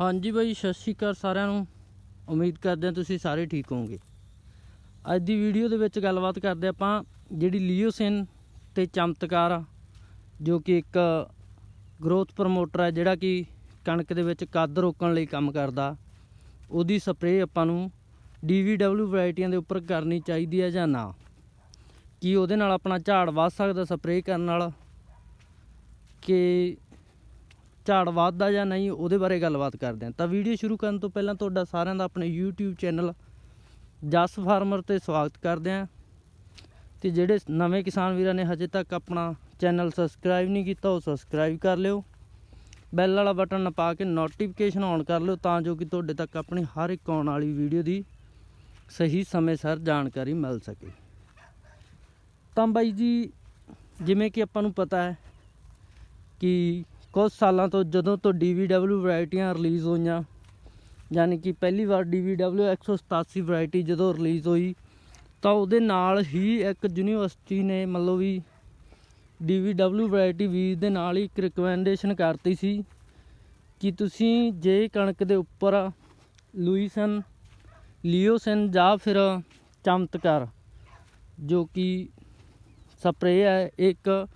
ਹਾਂਜੀ ਬਾਈ, ਸਤਿ ਸ਼੍ਰੀ ਅਕਾਲ ਸਾਰਿਆਂ ਨੂੰ। ਉਮੀਦ ਕਰਦੇ ਹਾਂ ਤੁਸੀਂ ਸਾਰੇ ਠੀਕ ਹੋਵੋਗੇ। ਅੱਜ ਦੀ ਵੀਡੀਓ ਦੇ ਵਿੱਚ ਗੱਲਬਾਤ ਕਰਦੇ ਆਪਾਂ ਜਿਹੜੀ ਲੀਓਸਿਨ ਤੇ ਚਮਤਕਾਰ ਜੋ ਕਿ ਇੱਕ ਗਰੋਥ ਪ੍ਰਮੋਟਰ ਹੈ ਜਿਹੜਾ ਕਿ ਕਣਕ ਦੇ ਵਿੱਚ ਕੱਦ ਰੋਕਣ ਲਈ ਕੰਮ ਕਰਦਾ। ਉਹਦੀ ਸਪਰੇਅ ਆਪਾਂ ਨੂੰ DVW ਵੈਰਾਈਟੀਆਂ ਦੇ ਉੱਪਰ ਕਰਨੀ ਚਾਹੀਦੀ ਹੈ ਜਾਂ ਨਾ। ਕੀ ਉਹਦੇ ਨਾਲ ਆਪਣਾ ਝਾੜ ਵੱਧ ਸਕਦਾ ਸਪਰੇਅ ਕਰਨ ਨਾਲ? ਕਿ ਝਾੜ ਵੱਧਦਾ ਜਾਂ ਨਹੀਂ, ਉਹਦੇ ਬਾਰੇ ਗੱਲਬਾਤ ਕਰਦੇ ਹਾਂ। ਤਾਂ ਵੀਡੀਓ ਸ਼ੁਰੂ ਕਰਨ ਤੋਂ ਪਹਿਲਾਂ ਤੁਹਾਡਾ ਸਾਰਿਆਂ ਦਾ ਆਪਣੇ YouTube ਚੈਨਲ ਜਸ ਫਾਰਮਰ ਤੇ ਸਵਾਗਤ ਕਰਦੇ ਹਾਂ। ਤੇ ਜਿਹੜੇ ਨਵੇਂ ਕਿਸਾਨ ਵੀਰਾਂ ਨੇ ਹਜੇ ਤੱਕ ਆਪਣਾ ਚੈਨਲ ਸਬਸਕ੍ਰਾਈਬ ਨਹੀਂ ਕੀਤਾ, ਉਹ ਸਬਸਕ੍ਰਾਈਬ ਕਰ ਲਿਓ। ਬੈਲ ਵਾਲਾ ਬਟਨ ਨਪਾ ਕੇ ਨੋਟੀਫਿਕੇਸ਼ਨ ਔਨ ਕਰ ਲਿਓ, ਤਾਂ ਜੋ ਕਿ ਤੁਹਾਡੇ ਤੱਕ ਆਪਣੀ ਹਰ ਇੱਕ ਆਉਣ ਵਾਲੀ ਵੀਡੀਓ ਦੀ ਸਹੀ ਸਮੇਂ ਸਿਰ ਜਾਣਕਾਰੀ ਮਿਲ ਸਕੇ। ਤਾਂ ਬਾਈ ਜੀ, ਜਿਵੇਂ ਕਿ ਆਪਾਂ ਨੂੰ ਪਤਾ ਹੈ ਕਿ ਕੁਝ ਸਾਲਾਂ ਤੋਂ ਜਦੋਂ ਤੋਂ DVW ਵੈਰਾਈਟੀਆਂ ਰਿਲੀਜ਼ ਹੋਈਆਂ, ਯਾਨੀ ਕਿ ਪਹਿਲੀ ਵਾਰ DVW 187 ਵੈਰਾਈਟੀ ਜਦੋਂ ਰਿਲੀਜ਼ ਹੋਈ, ਤਾਂ ਉਹਦੇ ਨਾਲ ਹੀ ਇੱਕ ਯੂਨੀਵਰਸਿਟੀ ਨੇ ਮਤਲਬ ਵੀ DVW ਵੈਰਾਈਟੀ ਵੀਜ਼ ਦੇ ਨਾਲ ਹੀ ਇੱਕ ਰਿਕਮੈਂਡੇਸ਼ਨ ਕਰਤੀ ਸੀ ਕਿ ਤੁਸੀਂ ਜੇ ਕਣਕ ਦੇ ਉੱਪਰ ਲੂਈਸਨ, ਲੀਓਸਨ ਜਾਂ ਫਿਰ ਚਮਤਕਾਰ, ਜੋ ਕਿ ਸਪਰੇਅ ਹੈ, ਇੱਕ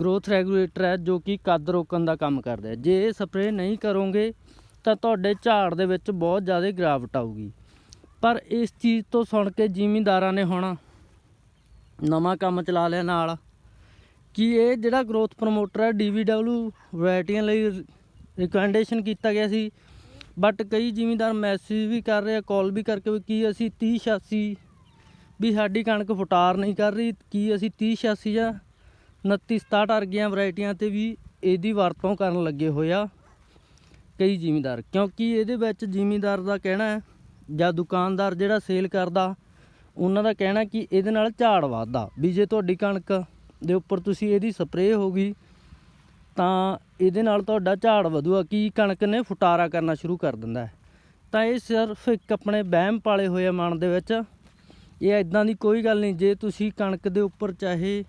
ਗਰੋਥ ਰੈਗੂਲੇਟਰ ਹੈ ਜੋ ਕਿ ਕੱਦ ਰੋਕਣ ਦਾ ਕੰਮ ਕਰਦਾ ਹੈ। ਜੇ ਇਹ ਸਪਰੇਅ ਨਹੀਂ ਕਰੋਗੇ, ਤਾਂ ਤੁਹਾਡੇ ਝਾੜ ਦੇ ਵਿੱਚ ਬਹੁਤ ਜ਼ਿਆਦਾ ਗਿਰਾਵਟ ਆਊਗੀ। ਪਰ ਇਸ ਚੀਜ਼ ਤੋਂ ਸੁਣ ਕੇ ਜ਼ਿਮੀਂਦਾਰਾਂ ਨੇ ਹੁਣ ਨਵਾਂ ਕੰਮ ਚਲਾ ਲਿਆ ਨਾਲ, ਕਿ ਇਹ ਜਿਹੜਾ ਗਰੋਥ ਪ੍ਰਮੋਟਰ ਹੈ DVW ਵੈਰਾਈਟੀਆਂ ਲਈ ਰਿਕਮੈਂਡੇਸ਼ਨ ਕੀਤਾ ਗਿਆ ਸੀ। ਬਟ ਕਈ ਜ਼ਿਮੀਂਦਾਰ ਮੈਸੇਜ ਵੀ ਕਰ ਰਹੇ ਆ ਕਾਲ ਵੀ ਕਰਕੇ ਵੀ ਕੀ ਅਸੀਂ 30 86 ਵੀ ਸਾਡੀ ਕਣਕ ਫੁਟਾਰ ਨਹੀਂ ਕਰ ਰਹੀ, ਕੀ ਅਸੀਂ 30 86 ਜਾਂ 29 67 ਵਰਗੀਆਂ ਵੈਰਾਈਟੀਆਂ ਤੇ ਵੀ ਇਹਦੀ ਵਰਤੋਂ ਕਰਨ ਲੱਗੇ ਹੋਏ ਆ ਕਈ ਜ਼ਿਮੀਂਦਾਰ। ਕਿਉਂਕਿ ਇਹਦੇ ਵਿੱਚ ਜ਼ਿਮੀਂਦਾਰ ਦਾ ਕਹਿਣਾ ਹੈ ਜਾਂ ਦੁਕਾਨਦਾਰ ਜਿਹੜਾ ਸੇਲ ਕਰਦਾ, ਉਹਨਾਂ ਦਾ ਕਹਿਣਾ ਕਿ ਇਹਦੇ ਨਾਲ ਝਾੜ ਵੱਧਦਾ। ਵੀ ਜੇ ਤੁਹਾਡੀ ਕਣਕ ਦੇ ਉੱਪਰ ਤੁਸੀਂ ਇਹਦੀ ਸਪਰੇਅ ਹੋ ਗਈ, ਤਾਂ ਇਹਦੇ ਨਾਲ ਤੁਹਾਡਾ ਝਾੜ ਵਧੂਗਾ। ਕਿ ਕਣਕ ਨੇ ਫੁਟਾਰਾ ਕਰਨਾ ਸ਼ੁਰੂ ਕਰ ਦਿੰਦਾ ਤਾਂ ਇਹ ਸਿਰਫ ਇੱਕ ਆਪਣੇ ਵਹਿਮ ਪਾਲੇ ਹੋਏ ਆ ਮਨ ਦੇ ਵਿੱਚ। ਇਹ ਇਦਾਂ ਦੀ ਕੋਈ ਗੱਲ ਨਹੀਂ। ਜੇ ਤੁਸੀਂ ਕਣਕ ਦੇ ਉੱਪਰ ਚਾਹੇ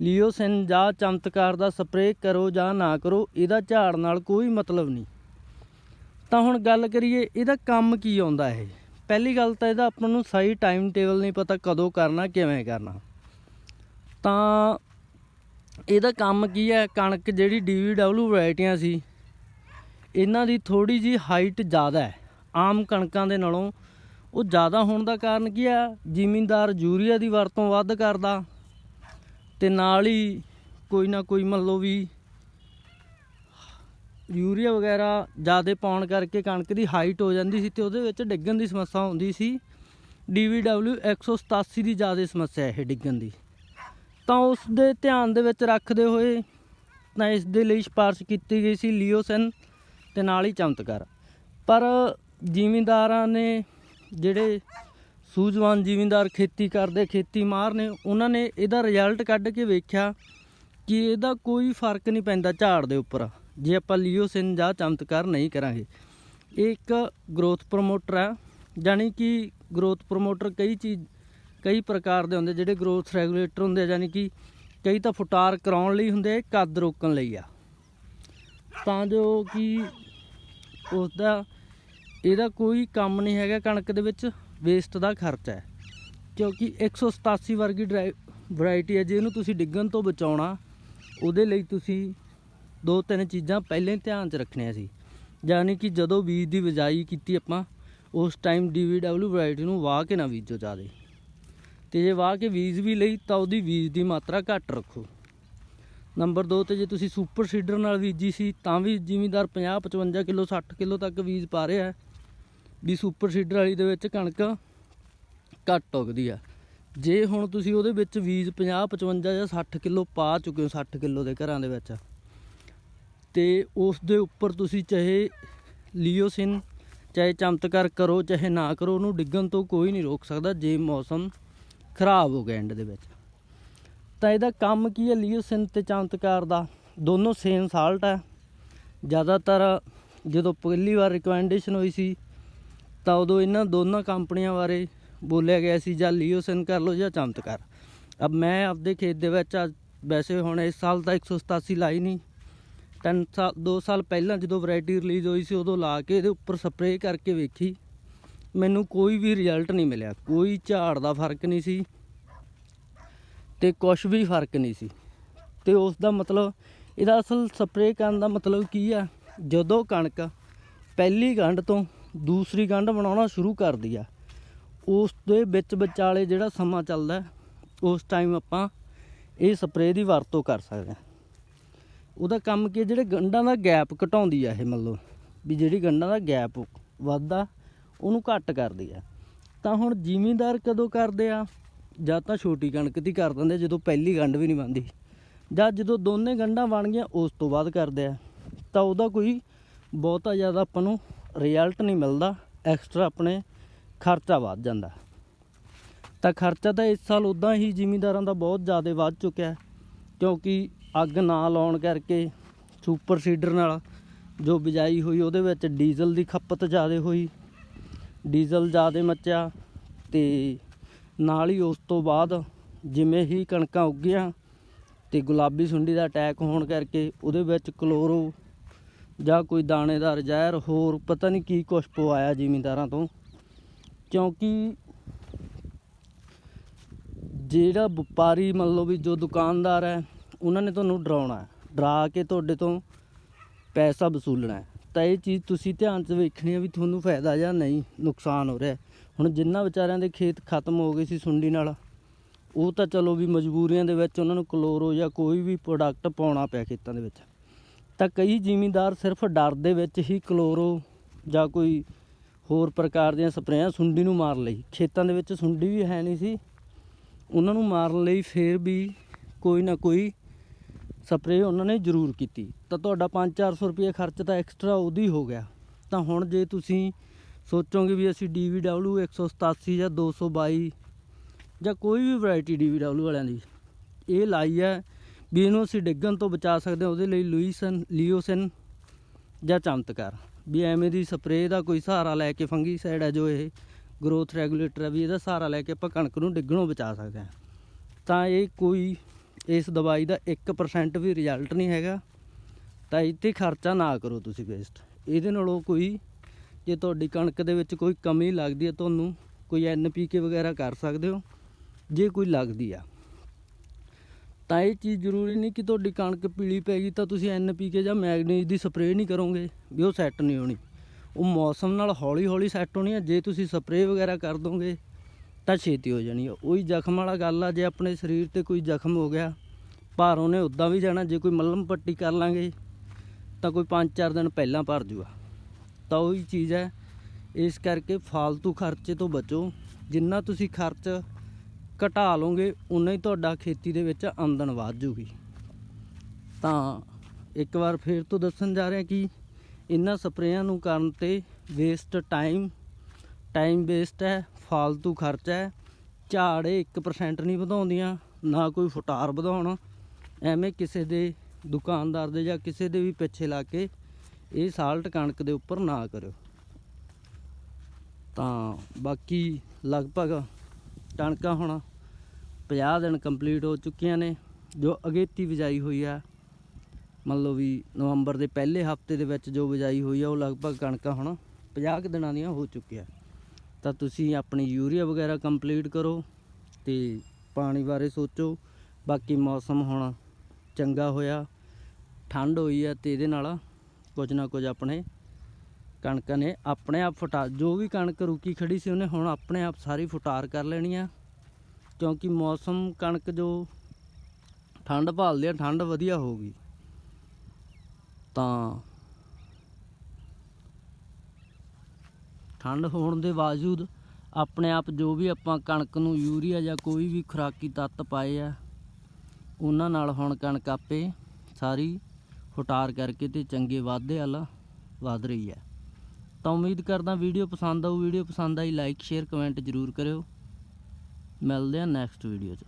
ਲੀਓਸਿਨ ਜਾਂ ਚਮਤਕਾਰ ਦਾ ਸਪਰੇਅ ਕਰੋ ਜਾਂ ਨਾ ਕਰੋ, ਇਹਦਾ ਝਾੜ ਨਾਲ ਕੋਈ ਮਤਲਬ ਨਹੀਂ। ਤਾਂ ਹੁਣ ਗੱਲ ਕਰੀਏ, ਇਹਦਾ ਕੰਮ ਕੀ ਆਉਂਦਾ ਇਹ? ਪਹਿਲੀ ਗੱਲ ਤਾਂ ਇਹਦਾ ਆਪਾਂ ਨੂੰ ਸਹੀ ਟਾਈਮ ਟੇਬਲ ਨਹੀਂ ਪਤਾ ਕਦੋਂ ਕਰਨਾ, ਕਿਵੇਂ ਕਰਨਾ। ਤਾਂ ਇਹਦਾ ਕੰਮ ਕੀ ਹੈ? ਕਣਕ ਜਿਹੜੀ DVW ਵੈਰਾਈਟੀਆਂ ਸੀ, ਇਹਨਾਂ ਦੀ ਥੋੜੀ ਜੀ ਹਾਈਟ ਜ਼ਿਆਦਾ ਹੈ। ਆਮ ਕਣਕਾਂ ਦੇ ਨਾਲੋਂ ਉਹ ਜ਼ਿਆਦਾ ਹੋਣ ਦਾ ਕਾਰਨ ਕੀ ਹੈ? ਜ਼ਿਮੀਂਦਾਰ ਯੂਰੀਆ ਦੀ ਵਰਤੋਂ ਵੱਧ ਕਰਦਾ। ਤੇ ਨਾਲ ਹੀ ਕੋਈ ਨਾ ਕੋਈ ਮੰਨ ਲਓ ਵੀ ਯੂਰੀਆ ਵਗੈਰਾ ਜ਼ਿਆਦਾ ਪਾਉਣ ਕਰਕੇ ਕਣਕ ਦੀ ਹਾਈਟ ਹੋ ਜਾਂਦੀ ਸੀ ਤੇ ਉਹਦੇ ਵਿੱਚ ਡਿੱਗਣ ਦੀ ਸਮੱਸਿਆ ਹੁੰਦੀ ਸੀ। DVW 187 ਦੀ ਜ਼ਿਆਦਾ ਸਮੱਸਿਆ ਇਹ ਡਿੱਗਣ ਦੀ। ਤਾਂ ਉਸ ਦੇ ਧਿਆਨ ਦੇ ਵਿੱਚ ਰੱਖਦੇ ਹੋਏ ਤਾਂ ਇਸ ਦੇ ਲਈ ਸਿਫਾਰਸ਼ ਕੀਤੀ ਗਈ ਸੀ ਲੀਓਸਨ ਤੇ ਨਾਲ ਹੀ ਚਮਤਕਾਰ। ਪਰ ਜ਼ਿਮੀਂਦਾਰਾਂ ਨੇ ਜਿਹੜੇ ਸੂਝਵਾਨ ਜ਼ਿਮੀਂਦਾਰ ਖੇਤੀ ਕਰਦੇ, ਖੇਤੀ ਮਾਰ ਨੇ, ਉਹਨਾਂ ਨੇ ਇਹਦਾ ਰਿਜ਼ਲਟ ਕੱਢ ਕੇ ਵੇਖਿਆ ਕਿ ਇਹਦਾ ਕੋਈ ਫ਼ਰਕ ਨਹੀਂ ਪੈਂਦਾ ਝਾੜ ਦੇ ਉੱਪਰ। ਜੇ ਆਪਾਂ ਲੀਓਸਿਨ ਜਾਂ ਚਮਤਕਾਰ ਨਹੀਂ ਕਰਾਂਗੇ। ਇਹ ਇੱਕ ਗਰੋਥ ਪ੍ਰਮੋਟਰ ਆ ਜਾਨੀ ਕਿ ਗਰੋਥ ਪ੍ਰਮੋਟਰ ਕਈ ਚੀਜ਼, ਕਈ ਪ੍ਰਕਾਰ ਦੇ ਹੁੰਦੇ, ਜਿਹੜੇ ਗਰੋਥ ਰੈਗੂਲੇਟਰ ਹੁੰਦੇ ਆ ਜਾਨੀ ਕਿ ਕਈ ਤਾਂ ਫੁਟਾਰ ਕਰਾਉਣ ਲਈ ਹੁੰਦੇ, ਕੱਦ ਰੋਕਣ ਲਈ ਆ। ਤਾਂ ਜੋ ਕਿ ਉਸ ਦਾ ਇਹਦਾ ਕੋਈ ਕੰਮ ਨਹੀਂ ਹੈਗਾ ਕਣਕ ਦੇ ਵਿੱਚ। ਵੇਸਟ ਦਾ ਖਰਚਾ ਹੈ। ਕਿਉਂਕਿ 187 ਵਰਗੀ ਵੈਰਾਈਟੀ ਹੈ ਜਿਹਨੂੰ ਤੁਸੀਂ ਡਿੱਗਣ ਤੋਂ ਬਚਾਉਣਾ, ਉਹਦੇ ਲਈ ਤੁਸੀਂ ਦੋ ਤਿੰਨ ਚੀਜ਼ਾਂ ਪਹਿਲਾਂ ਹੀ ਧਿਆਨ 'ਚ ਰੱਖਣੀਆਂ ਸੀ। ਯਾਨੀ ਕਿ ਜਦੋਂ ਬੀਜ ਦੀ ਬਿਜਾਈ ਕੀਤੀ ਆਪਾਂ, ਉਸ ਟਾਈਮ DVW ਵੈਰਾਈਟੀ ਨੂੰ ਵਾਹ ਕੇ ਨਾ ਬੀਜੋ ਜ਼ਿਆਦਾ। ਤੇ ਜੇ ਵਾਹ ਕੇ ਬੀਜ ਵੀ ਲਈ, ਤਾਂ ਉਹਦੀ ਬੀਜ ਦੀ ਮਾਤਰਾ ਘੱਟ ਰੱਖੋ। ਨੰਬਰ 2 ਤੇ ਜੇ ਤੁਸੀਂ ਸੁਪਰ ਸੀਡਰ ਨਾਲ ਬੀਜੀ ਸੀ, ਤਾਂ ਵੀ ਜ਼ਿਮੀਦਾਰ 50 55 ਕਿਲੋ 60 ਕਿਲੋ ਤੱਕ ਬੀਜ ਪਾ ਰਿਹਾ ਹੈ। ਵੀ ਸੁਪਰ ਸੀਡਰ ਵਾਲੀ ਦੇ ਵਿੱਚ ਕਣਕ ਘੱਟ ਉਗਦੀ ਆ। ਜੇ ਹੁਣ ਤੁਸੀਂ ਉਹਦੇ ਵਿੱਚ ਬੀਜ 50 55 ਜਾਂ 60 ਕਿਲੋ ਪਾ ਚੁੱਕੇ ਹੋ 60 ਕਿਲੋ ਦੇ ਘਰਾਂ ਦੇ ਵਿੱਚ, ਤੇ ਉਸ ਦੇ ਉੱਪਰ ਤੁਸੀਂ ਚਾਹੇ ਲੀਓਸਿਨ, ਚਾਹੇ ਚਮਤਕਾਰ ਕਰੋ, ਚਾਹੇ ਨਾ ਕਰੋ, ਉਹਨੂੰ ਡਿੱਗਣ ਤੋਂ ਕੋਈ ਨਹੀਂ ਰੋਕ ਸਕਦਾ ਜੇ ਮੌਸਮ ਖਰਾਬ ਹੋ ਗਿਆ ਐਂਡ ਦੇ ਵਿੱਚ। ਤਾਂ ਇਹਦਾ ਕੰਮ ਕੀ ਹੈ ਲੀਓਸਿਨ ਤੇ ਚਮਤਕਾਰ ਦਾ ਦੋਨੋਂ ਸੇਮ ਸਾਲਟ ਹੈ ਜ਼ਿਆਦਾਤਰ ਜਦੋਂ ਪਹਿਲੀ ਵਾਰ ਰਿਕਮੈਂਡੇਸ਼ਨ ਹੋਈ ਸੀ ਤਾਂ ਉਦੋਂ ਇਹਨਾਂ ਦੋਨਾਂ ਕੰਪਨੀਆਂ ਬਾਰੇ ਬੋਲਿਆ ਗਿਆ ਸੀ, ਜਾਂ ਲੀਓਸਿਨ ਕਰ ਲਓ ਜਾਂ ਚਮਤਕਾਰ ਅਬ ਮੈਂ ਆਪਦੇ ਖੇਤ ਦੇ ਵਿੱਚ ਅੱਜ ਵੈਸੇ ਹੁਣ ਇਸ ਸਾਲ ਤਾਂ 187 ਲਾਈ ਨਹੀਂ ਤਿੰਨ ਸਾਲ 2 ਸਾਲ ਪਹਿਲਾਂ ਜਦੋਂ ਵੈਰਾਈਟੀ ਰਿਲੀਜ਼ ਹੋਈ ਸੀ, ਉਦੋਂ ਲਾ ਕੇ ਇਹਦੇ ਉੱਪਰ ਸਪਰੇਅ ਕਰਕੇ ਵੇਖੀ। ਮੈਨੂੰ ਕੋਈ ਵੀ ਰਿਜ਼ਲਟ ਨਹੀਂ ਮਿਲਿਆ। ਕੋਈ ਝਾੜ ਦਾ ਫ਼ਰਕ ਨਹੀਂ ਸੀ ਤੇ ਕੁਝ ਵੀ ਫ਼ਰਕ ਨਹੀਂ ਸੀ। ਤੇ ਉਸ ਦਾ ਮਤਲਬ, ਇਹਦਾ ਅਸਲ ਸਪਰੇਅ ਕਰਨ ਦਾ ਮਤਲਬ ਕੀ ਆ? ਜਦੋਂ ਕਣਕ ਪਹਿਲੀ ਗੰਢ ਤੋਂ ਦੂਸਰੀ ਗੰਢ ਬਣਾਉਣਾ ਸ਼ੁਰੂ ਕਰਦੀ ਆ। ਉਸ ਦੇ ਵਿੱਚ ਵਿਚਾਲੇ ਜਿਹੜਾ ਸਮਾਂ ਚੱਲਦਾ ਉਸ ਟਾਈਮ ਆਪਾਂ ਇਹ ਸਪਰੇਅ ਦੀ ਵਰਤੋਂ ਕਰ ਸਕਦੇ ਹਾਂ। ਉਹਦਾ ਕੰਮ ਕੀ ਹੈ, ਜਿਹੜੇ ਗੰਢਾਂ ਦਾ ਗੈਪ ਘਟਾਉਂਦੀ ਆ ਇਹ ਮਤਲਬ ਵੀ ਜਿਹੜੀ ਗੰਢਾਂ ਦਾ ਗੈਪ ਵੱਧਦਾ ਉਹਨੂੰ ਘੱਟ ਕਰਦੀ ਆ। ਤਾਂ ਹੁਣ ਜ਼ਿਮੀਂਦਾਰ ਕਦੋਂ ਕਰਦੇ ਆ? ਜਾਂ ਤਾਂ ਛੋਟੀ ਕਣਕ ਦੀ ਕਰ ਦਿੰਦੇ ਜਦੋਂ ਪਹਿਲੀ ਗੰਢ ਵੀ ਨਹੀਂ ਬਣਦੀ। ਜਾਂ ਜਦੋਂ ਦੋਨੇ ਗੰਢਾਂ ਬਣ ਗਈਆਂ ਉਸ ਤੋਂ ਬਾਅਦ ਕਰਦੇ ਆ। ਤਾਂ ਉਹਦਾ ਕੋਈ ਬਹੁਤਾ ਜ਼ਿਆਦਾ ਆਪਾਂ ਨੂੰ ਰਿਜ਼ਲਟ ਨਹੀਂ ਮਿਲਦਾ ਐਕਸਟਰਾ ਆਪਣੇ ਖਰਚਾ ਵੱਧ ਜਾਂਦਾ। ਤਾਂ ਖਰਚਾ ਤਾਂ ਇਸ ਸਾਲ ਉਦਾਂ ਹੀ ਜ਼ਿਮੀਂਦਾਰਾਂ ਦਾ ਬਹੁਤ ਜ਼ਿਆਦਾ ਵੱਧ ਚੁੱਕਿਆ ਕਿਉਂਕਿ ਅੱਗ ਨਾ ਲਾਉਣ ਕਰਕੇ ਸੁਪਰ ਸੀਡਰ ਨਾਲ ਜੋ ਬਿਜਾਈ ਹੋਈ, ਉਹਦੇ ਵਿੱਚ ਡੀਜ਼ਲ ਦੀ ਖਪਤ ਜ਼ਿਆਦਾ ਹੋਈ, ਡੀਜ਼ਲ ਜ਼ਿਆਦਾ ਮੱਚਿਆ ਤੇ ਨਾਲ ਹੀ ਉਸ ਤੋਂ ਬਾਅਦ ਜਿਵੇਂ ਹੀ ਕਣਕਾਂ ਉੱਗੀਆਂ ਤੇ ਗੁਲਾਬੀ ਸੁੰਡੀ ਦਾ ਅਟੈਕ ਹੋਣ ਕਰਕੇ ਉਹਦੇ ਵਿੱਚ ਕਲੋਰੋ ਜਾਂ ਕੋਈ ਦਾਣੇਦਾਰ ਜ਼ਹਿਰ, ਹੋਰ ਪਤਾ ਨਹੀਂ ਕੀ ਕੁਛ ਪਵਾਇਆ ਜ਼ਿਮੀਂਦਾਰਾਂ ਤੋਂ। ਕਿਉਂਕਿ ਜਿਹੜਾ ਵਪਾਰੀ ਮੰਨ ਲਓ ਵੀ ਜੋ ਦੁਕਾਨਦਾਰ ਹੈ, ਉਹਨਾਂ ਨੇ ਤੁਹਾਨੂੰ ਡਰਾਉਣਾ ਡਰਾ ਕੇ ਤੁਹਾਡੇ ਤੋਂ ਪੈਸਾ ਵਸੂਲਣਾ ਤਾਂ ਇਹ ਚੀਜ਼ ਤੁਸੀਂ ਧਿਆਨ 'ਚ ਵੇਖਣੀ ਹੈ ਵੀ ਤੁਹਾਨੂੰ ਫਾਇਦਾ ਜਾਂ ਨਹੀਂ, ਨੁਕਸਾਨ ਹੋ ਰਿਹਾ ਹੁਣ ਜਿੰਨਾ ਵਿਚਾਰਿਆਂ ਦੇ ਖੇਤ ਖਤਮ ਹੋ ਗਏ ਸੀ ਸੁੰਡੀ ਨਾਲ, ਉਹ ਤਾਂ ਚਲੋ ਵੀ ਮਜਬੂਰੀਆਂ ਦੇ ਵਿੱਚ ਉਹਨਾਂ ਨੂੰ ਕਲੋਰੋ ਜਾਂ ਕੋਈ ਵੀ ਪ੍ਰੋਡਕਟ ਪਾਉਣਾ ਪਿਆ ਖੇਤਾਂ ਦੇ ਵਿੱਚ। ਤਾਂ ਕਈ ਜ਼ਿਮੀਂਦਾਰ ਸਿਰਫ ਡਰ ਦੇ ਵਿੱਚ ਹੀ ਕਲੋਰੋ ਜਾਂ ਕੋਈ ਹੋਰ ਪ੍ਰਕਾਰ ਦੀਆਂ ਸਪਰੇਆਂ ਸੁੰਡੀ ਨੂੰ ਮਾਰ ਲਈ। ਖੇਤਾਂ ਦੇ ਵਿੱਚ ਸੁੰਡੀ ਵੀ ਹੈ ਨਹੀਂ ਸੀ। ਉਹਨਾਂ ਨੂੰ ਮਾਰਨ ਲਈ ਫੇਰ ਵੀ ਕੋਈ ਨਾ ਕੋਈ ਸਪਰੇਅ ਉਹਨਾਂ ਨੇ ਜ਼ਰੂਰ ਕੀਤੀ। ਤਾਂ ਤੁਹਾਡਾ 5-400 ਰੁਪਏ ਖਰਚ ਤਾਂ ਐਕਸਟਰਾ ਉਹਦੀ ਹੋ ਗਿਆ। ਤਾਂ ਹੁਣ ਜੇ ਤੁਸੀਂ ਸੋਚੋਗੇ ਵੀ ਅਸੀਂ DVW 187 ਜਾਂ 222 ਜਾਂ ਕੋਈ ਵੀ ਵੈਰਾਈਟੀ DVW ਵਾਲਿਆਂ ਦੀ, ਇਹ ਲਾਈ ਹੈ ਵੀ ਇਹਨੂੰ ਅਸੀਂ ਡਿੱਗਣ ਤੋਂ ਬਚਾ ਸਕਦੇ ਹਾਂ, ਉਹਦੇ ਲਈ ਲੂਈਸਨ, ਲੀਓਸਨ ਜਾਂ ਚਮਤਕਾਰ। ਵੀ ਐਵੇਂ ਦੀ ਸਪਰੇਅ ਦਾ ਕੋਈ ਸਹਾਰਾ ਲੈ ਕੇ ਫੰਗੀਸਾਈਡ ਹੈ ਜੋ ਇਹ ਗਰੋਥ ਰੈਗੂਲੇਟਰ ਹੈ, ਵੀ ਇਹਦਾ ਸਹਾਰਾ ਲੈ ਕੇ ਆਪਾਂ ਕਣਕ ਨੂੰ ਡਿੱਗਣੋਂ ਬਚਾ ਸਕਦੇ ਹਾਂ। ਤਾਂ ਇਹ ਕੋਈ ਇਸ ਦਵਾਈ ਦਾ 1% ਵੀ ਰਿਜ਼ਲਟ ਨਹੀਂ ਹੈਗਾ। ਤਾਂ ਇਹ 'ਤੇ ਖਰਚਾ ਨਾ ਕਰੋ ਤੁਸੀਂ ਵੇਸਟ ਇਹਦੇ ਨਾਲੋਂ ਕੋਈ, ਜੇ ਤੁਹਾਡੀ ਕਣਕ ਦੇ ਵਿੱਚ ਕੋਈ ਕਮੀ ਲੱਗਦੀ ਹੈ, ਤੁਹਾਨੂੰ ਕੋਈ ਐਨਪੀਕੇ ਵਗੈਰਾ ਕਰ ਸਕਦੇ ਹੋ। ਜੇ ਕੋਈ ਲੱਗਦੀ ਆ ਤਾਂ ਇਹ ਚੀਜ਼ ਜ਼ਰੂਰੀ ਨਹੀਂ ਕਿ ਤੁਹਾਡੀ ਕਣਕ ਪੀਲੀ ਪੈ ਗਈ ਤਾਂ ਤੁਸੀਂ ਐਨਪੀਕੇ ਜਾਂ ਮੈਗਨੀਜ਼ ਦੀ ਸਪਰੇਅ ਨਹੀਂ ਕਰੋਗੇ, ਵੀ ਉਹ ਸੈੱਟ ਨਹੀਂ ਹੋਣੀ। ਉਹ ਮੌਸਮ ਨਾਲ ਹੌਲੀ ਹੌਲੀ ਸੈੱਟ ਹੋਣੀ ਹੈ ਜੇ ਤੁਸੀਂ ਸਪਰੇਅ ਵਗੈਰਾ ਕਰ ਦੋਗੇ, ਤਾਂ ਛੇਤੀ ਹੋ ਜਾਣੀ ਹੈ ਉਹੀ ਜ਼ਖਮ ਵਾਲਾ ਗੱਲ ਆ, ਜੇ ਆਪਣੇ ਸਰੀਰ ਤੇ ਕੋਈ ਜ਼ਖਮ ਹੋ ਗਿਆ, ਭਾਰ ਉਹਨੇ ਉਦਾਂ ਵੀ ਜਾਣਾ, ਜੇ ਕੋਈ ਮੱਲਮ ਪੱਟੀ ਕਰ ਲਾਂਗੇ, ਤਾਂ ਕੋਈ 5-4 ਦਿਨ ਪਹਿਲਾਂ ਭਰ ਜੂਗਾ। ਤਾਂ ਉਹੀ ਚੀਜ਼ ਹੈ, ਇਸ ਕਰਕੇ ਫालतू ਖਰਚੇ ਤੋਂ ਬਚੋ। ਜਿੰਨਾ ਤੁਸੀਂ ਖਰਚ ਘਟਾ ਲਓਗੇ, ਉਨਾ ਹੀ ਤੁਹਾਡਾ ਖੇਤੀ ਦੇ ਵਿੱਚ ਆਮਦਨ ਵਧ ਜੂਗੀ। ਤਾਂ ਇੱਕ ਵਾਰ ਫੇਰ ਤੋਂ ਦੱਸਣ ਜਾ ਰਿਹਾ ਕਿ ਇਹਨਾਂ ਸਪਰੇਆਂ ਨੂੰ ਕਰਨ ਤੇ ਵੇਸਟ ਟਾਈਮ ਟਾਈਮ ਵੇਸਟ ਹੈ ਫालतू ਖਰਚਾ ਹੈ, ਝਾੜ ਇਹ 1% ਨਹੀਂ ਵਧਾਉਂਦੀਆਂ, ਨਾ ਕੋਈ ਫੁਟਾਰ ਵਧਾਉਣ। ਐਵੇਂ ਕਿਸੇ ਦੇ ਦੁਕਾਨਦਾਰ ਦੇ ਜਾਂ ਕਿਸੇ ਦੇ ਵੀ ਪਿੱਛੇ ਲਾ ਕੇ ਇਹ ਸਾਲਟ ਕਣਕ ਦੇ ਉੱਪਰ ਨਾ ਕਰਿਓ। ਤਾਂ ਬਾਕੀ ਲਗਭਗ ਕਣਕਾਂ ਹੁਣ 50 ਦਿਨ ਕੰਪਲੀਟ ਹੋ ਚੁੱਕੀਆਂ ਨੇ, ਜੋ ਅਗੇਤੀ ਬਿਜਾਈ ਹੋਈ ਆ। ਮੰਨ ਲਓ ਵੀ ਨਵੰਬਰ ਦੇ ਪਹਿਲੇ ਹਫ਼ਤੇ ਦੇ ਵਿੱਚ ਜੋ ਬਿਜਾਈ ਹੋਈ ਆ, ਉਹ ਲਗਭਗ ਕਣਕਾਂ ਹੁਣ 50 ਕੁ ਦਿਨਾਂ ਦੀਆਂ ਹੋ ਚੁੱਕੀਆਂ। ਤਾਂ ਤੁਸੀਂ ਆਪਣੀ ਯੂਰੀਆ ਵਗੈਰਾ ਕੰਪਲੀਟ ਕਰੋ ਤੇ ਪਾਣੀ ਬਾਰੇ ਸੋਚੋ। ਬਾਕੀ ਮੌਸਮ ਹੁਣ ਚੰਗਾ ਹੋਇਆ, ਠੰਡ ਹੋਈ ਆ ਤੇ ਇਹਦੇ ਨਾਲ ਕੁਝ ਨਾ ਕੁਝ ਆਪਣੇ ਕਣਕਾਂ ਨੇ ਆਪਣੇ ਆਪ ਫੁਟਾ, ਜੋ ਵੀ ਕਣਕ ਰੁਕੀ ਖੜੀ ਸੀ ਉਹਨੇ ਹੁਣ ਆਪਣੇ ਆਪ ਸਾਰੀ ਫੁਟਾਰ ਕਰ ਲੈਣੀ ਆ। ਕਿਉਂਕਿ ਮੌਸਮ ਕਣਕ ਜੋ ਠੰਡ ਭਾਲਦੇ ਆ, ਠੰਡ ਵਧੀਆ ਹੋਊਗੀ। ਤਾਂ ਠੰਡ ਹੋਣ ਦੇ ਬਾਵਜੂਦ ਆਪਣੇ ਆਪ ਜੋ ਵੀ ਆਪਾਂ ਕਣਕ ਨੂੰ ਯੂਰੀਆ ਜਾਂ ਕੋਈ ਵੀ ਖੁਰਾਕੀ ਤੱਤ ਪਾਏ ਆ, ਉਹਨਾਂ ਨਾਲ ਹੁਣ ਕਣਕ ਆਪੇ ਸਾਰੀ ਫੁਟਾਰ ਕਰਕੇ ਤੇ ਚੰਗੇ ਵਾਧੇ ਵਾਲਾ ਵਧ ਰਹੀ ਹੈ। ਤਾਂ ਉਮੀਦ ਕਰਦਾ ਵੀਡੀਓ ਪਸੰਦ ਆਊ, ਵੀਡੀਓ ਪਸੰਦ ਆਈ ਲਾਈਕ ਸ਼ੇਅਰ ਕਮੈਂਟ ਜ਼ਰੂਰ ਕਰਿਓ। ਮਿਲਦੇ ਆ ਨੈਕਸਟ ਵੀਡੀਓ 'ਚ।